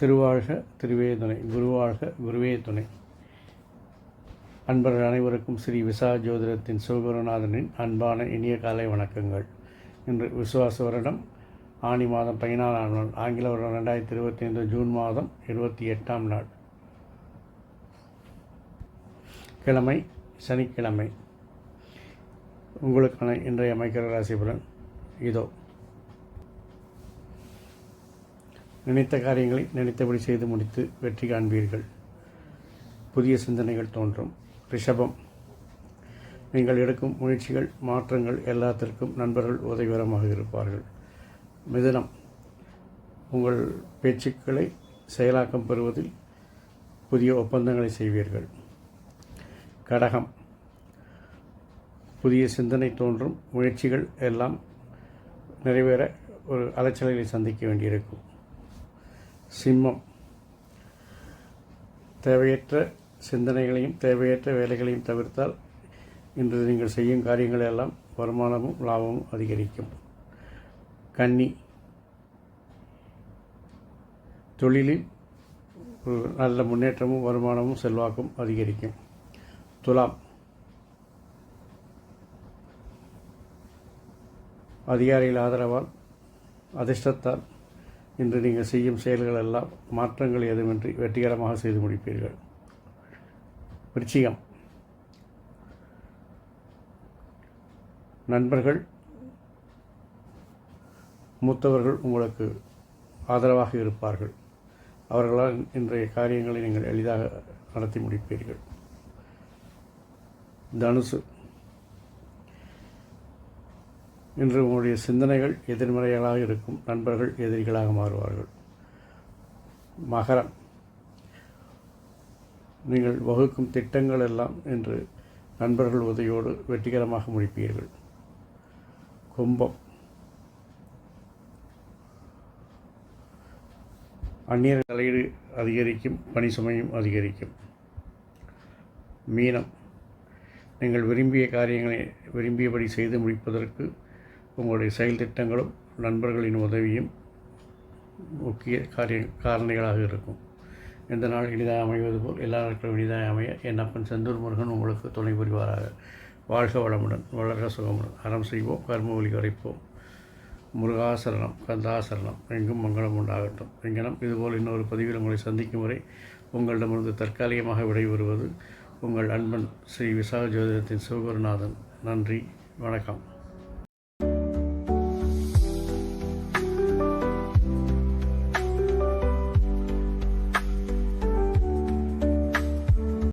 திருவாழ்க திருவே துணை குருவாழ்க குருவே துணை. அன்பர்கள் அனைவருக்கும் ஸ்ரீ விசா ஜோதிடத்தின் சிவகுருநாதனின் அன்பான இனிய காலை வணக்கங்கள். இன்று விசுவாச வருடம் ஆனி மாதம் பதினாறாம் நாள் ஆங்கில வருடம் ரெண்டாயிரத்தி இருபத்தி ஐந்து ஜூன் மாதம் இருபத்தி எட்டாம் நாள். கிழமை சனிக்கிழமை. உங்களுக்கான இன்றைய மைக்கர ராசிபுரன் இதோ. நினைத்த காரியங்களை நினைத்தபடி செய்து முடித்து வெற்றி காண்பீர்கள். புதிய சிந்தனைகள் தோன்றும். ரிஷபம். நீங்கள் எடுக்கும் முயற்சிகள் மாற்றங்கள் எல்லாத்திற்கும் நண்பர்கள் உதவிகரமாக இருப்பார்கள். மிதனம். உங்கள் பேச்சுக்களை செயலாக்கம் பெறுவதில் புதிய ஒப்பந்தங்களை செய்வீர்கள். கடகம். புதிய சிந்தனை தோன்றும். முயற்சிகள் எல்லாம் நிறைவேற ஒரு அலைச்சல்களை சந்திக்க வேண்டியிருக்கும். சிம்மம். தேவையற்ற சிந்தனைகளையும் தேவையற்ற வேலைகளையும் தவிர்த்தால் இன்று நீங்கள் செய்யும் காரியங்கள் எல்லாம் வருமானமும் லாபமும் அதிகரிக்கும். கன்னி. தொழிலில் ஒரு நல்ல முன்னேற்றமும் வருமானமும் செல்வாக்கும் அதிகரிக்கும். துலாம். அதிகாரிகள் ஆதரவால் அதிர்ஷ்டத்தால் இன்று நீங்கள் செய்யும் செயல்கள் எல்லாம் மாற்றங்கள் எதுவுமின்றி வெற்றிகரமாக செய்து முடிப்பீர்கள். விருச்சிகம். நண்பர்கள் மூத்தவர்கள் உங்களுக்கு ஆதரவாக இருப்பார்கள். அவர்களால் இன்றைய காரியங்களை நீங்கள் எளிதாக நடத்தி முடிப்பீர்கள். தனுசு. இன்று உங்களுடைய சிந்தனைகள் எதிர்மறைகளாக இருக்கும். நண்பர்கள் எதிரிகளாக மாறுவார்கள். மகரம். நீங்கள் வகுக்கும் திட்டங்கள் எல்லாம் இன்று நண்பர்கள் உதவியோடு வெற்றிகரமாக முடிப்பீர்கள். கும்பம். அந்நியர் தலையீடு அதிகரிக்கும் பணி சுமையும் அதிகரிக்கும். மீனம். நீங்கள் விரும்பிய காரியங்களை விரும்பியபடி செய்து முடிப்பதற்கு உங்களுடைய செயல் திட்டங்களும் நண்பர்களின் உதவியும் முக்கிய காரிய காரணிகளாக இருக்கும். இந்த நாள் இனிதாக அமைவது போல் எல்லா நாட்களும் இனிதாக அமைய என் அப்பன் செந்தூர் முருகன் உங்களுக்கு துணை புரிவாராக. வாழ்க வளமுடன் வளர்க சுகமுடன். அறம் செய்வோம் கர்ம ஒலி குறைப்போம் முருகாசரணம் கந்தாசரணம் எங்கும் மங்களம் உண்டாகட்டும். எங்கனம் இதுபோல் இன்னொரு பதிவில் உங்களை சந்திக்கும் வரை உங்களிடமிருந்து தற்காலிகமாக விடைபெறுவது உங்கள் அன்பன் ஸ்ரீ விசாக ஜோதிடத்தின் சிவகுருநாதன் நன்றி வணக்கம்.